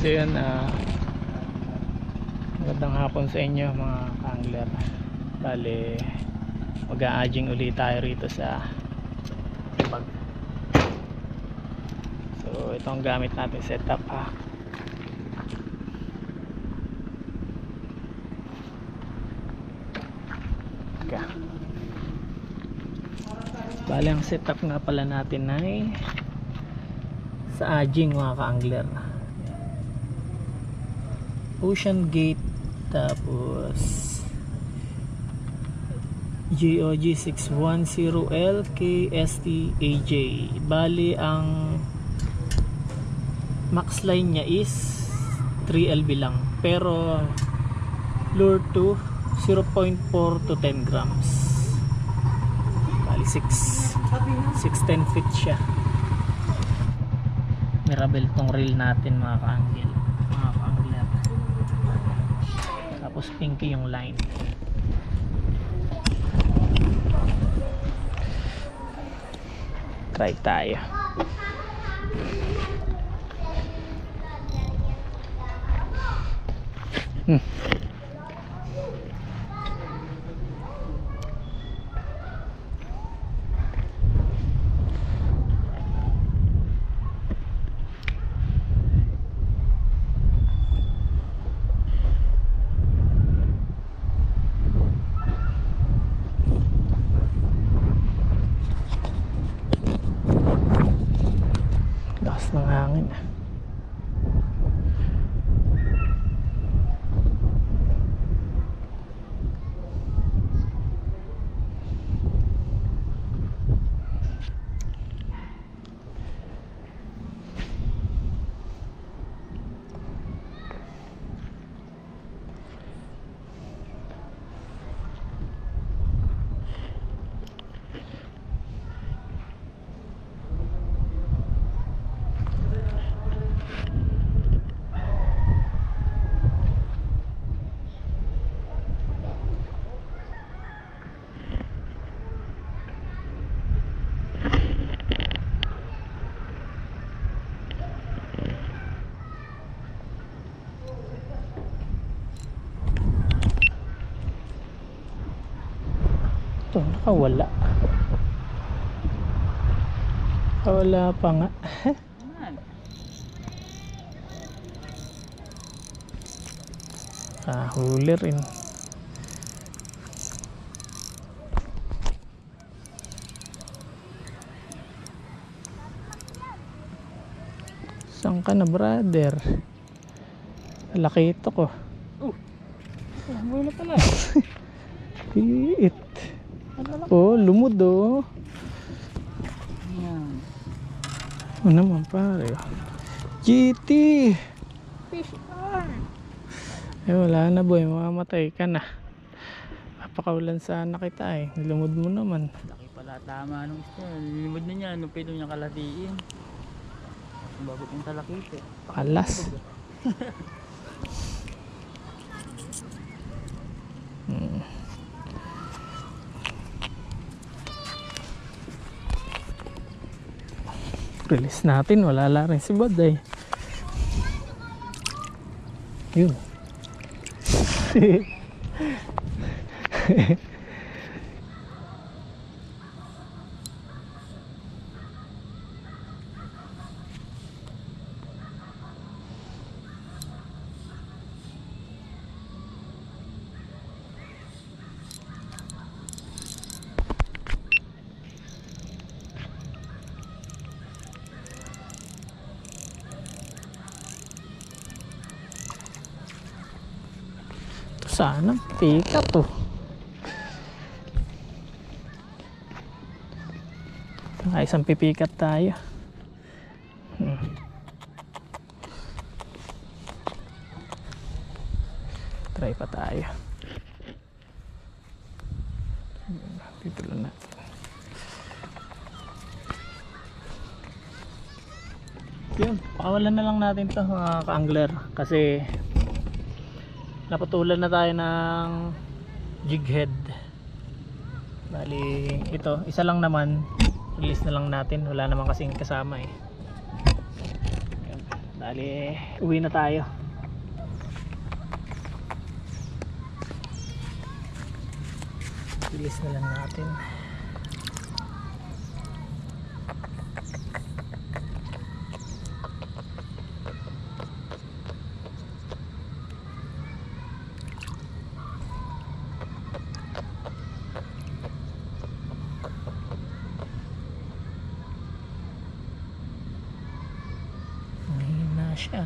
So yun, ah, magandang hapon sa inyo mga angler. Bale, mag-a-aging ulit tayo rito sa Timag. So ito ang gamit natin setup ha. Teka. Bale ang setup nga pala natin ay sa aging mga ka-angler. Ocean Gate tapos GOG 610L KST-AJ bali ang max line niya is 3LB lang pero lure to 0.4 to 10 grams. Bali 6 610 feet siya. Mirabel tong reel natin mga ka-angel mga ka-angler tapos pinky yung line try tayo hmm. lakas ng hangin ah. Ito nakawala. Nakawala pa nga. Ah huli rin. Saan ka na brother? Laki ito ko. Wala pala. Piit. Oh, lumod oh. Yan. Ano naman pare. GT. Fish on. Eh wala na boy, mamamatay ka na. Napakaulan sana kita eh. Lumod mo naman. Laki pala tama nung isda. Lilimod na niya. Nung pwede niya kalatiin. Bago yung talakit eh. Alas. Release natin, wala la rin si Bad eh. Yun. sana, pick up oh. Ay, isang pipikat tayo. Hmm. Try pa tayo. Dito lang natin. Yun, pakawalan na lang natin to mga ka-angler kasi naputulan na tayo ng jig head bali ito isa lang naman release na lang natin wala naman kasing kasama eh. Dali, uwi na tayo. Bilis na lang natin. Siya.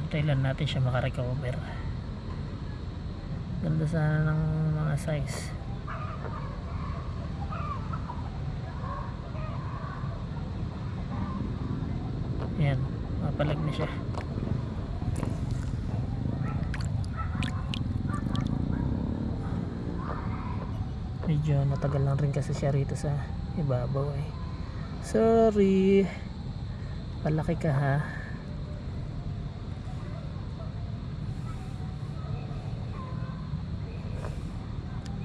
Antay lang natin siya makarecover. Ganda sana ng mga size. Yan, mapalag na siya. Medyo matagal lang rin kasi siya rito sa ibabaw eh. Sorry. Palaki ka ha.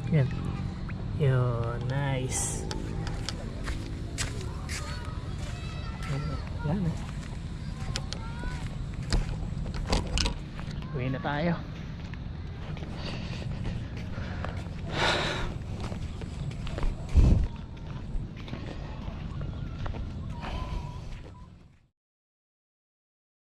Yan. Yun, nice. Yan na. Uwi na tayo.